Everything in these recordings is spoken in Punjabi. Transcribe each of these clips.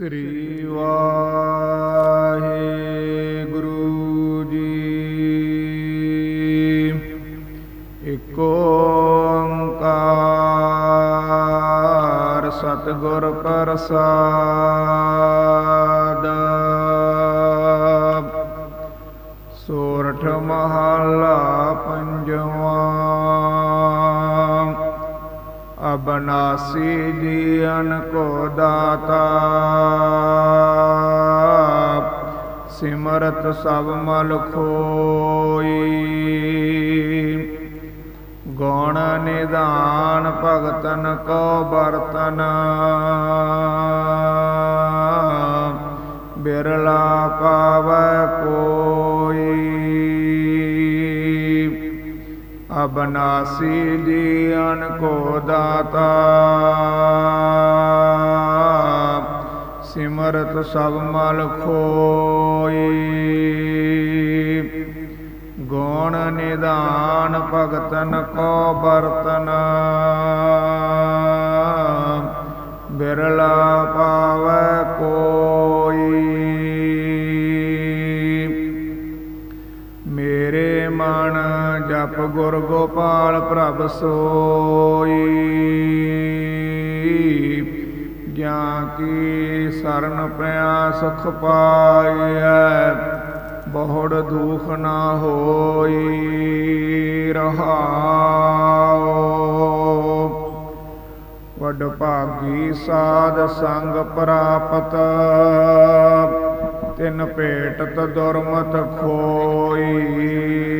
ਸ੍ਰੀ ਵਾਹਿਗੁਰੂ ਜੀ। ਇਕ ਓੰਕਾਰ ਸਤਿਗੁਰ ਪ੍ਰਸਾਦ। ਸੋਰਠ ਮਹਲਾ ਪੰਜਵਾਂ ਅਬਨਾਸੀ ਜੀਵਨ ਕੋ ਦਾਤਾ। ਸਿਮਰਤ ਸਭ ਮਲ ਖੋਈ। ਗੁਣ ਨਿਦਾਨ ਭਗਤਨ ਕੋ ਬਰਤਨ ਬਿਰਲਾ ਪਾਵੈ ਅਬਨਾਸੀ ਜੀਵਨ ਕੋ ਦਾਤਾ। ਸਿਮਰਤ ਸਭ ਮਲ ਖੋਈ। ਗੁਣ ਨਿਦਾਨ ਭਗਤਨ ਕੋ ਬਰਤਨ ਬਿਰਲਾ ਪਾਵੈ ਕੋਈ। ਮਨ ਜਪ ਗੁਰ ਗੋਪਾਲ ਪ੍ਰਭ ਸੋਈ। ਜਾਂ ਕੀ ਸਰਨ ਪਿਆ ਸੁਖ ਪਾਈਐ ਬਹੁੜ ਦੁਖ ਨਾ ਹੋਈ ਰਹਾਉ। ਵਡ ਭਾਗੀ ਸਾਧ ਸੰਗ ਪ੍ਰਾਪਤ, ਤਿਨ ਭੇਟਤ ਦੁਰਮਤ ਖੋਈ।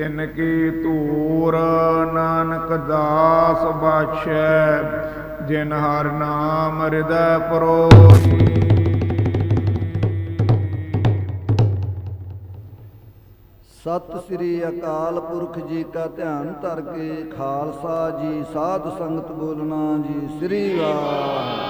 ਤਿਨ ਕੀ ਧੂਰ ਨਾਨਕ ਦਾਸ ਬਾਛੈ ਜਿਨ ਹਰ ਨਾਮ ਹਿਰਦੈ ਪਰੋਈ ਸਤਿ ਸ੍ਰੀ ਅਕਾਲ ਪੁਰਖ ਜੀ ਕਾ ਧਿਆਨ ਧਰ ਕੇ ਖਾਲਸਾ ਜੀ, ਸਾਧ ਸੰਗਤ ਬੋਲਣਾ ਜੀ, ਸ੍ਰੀ ਵਾਹਿਗੁਰੂ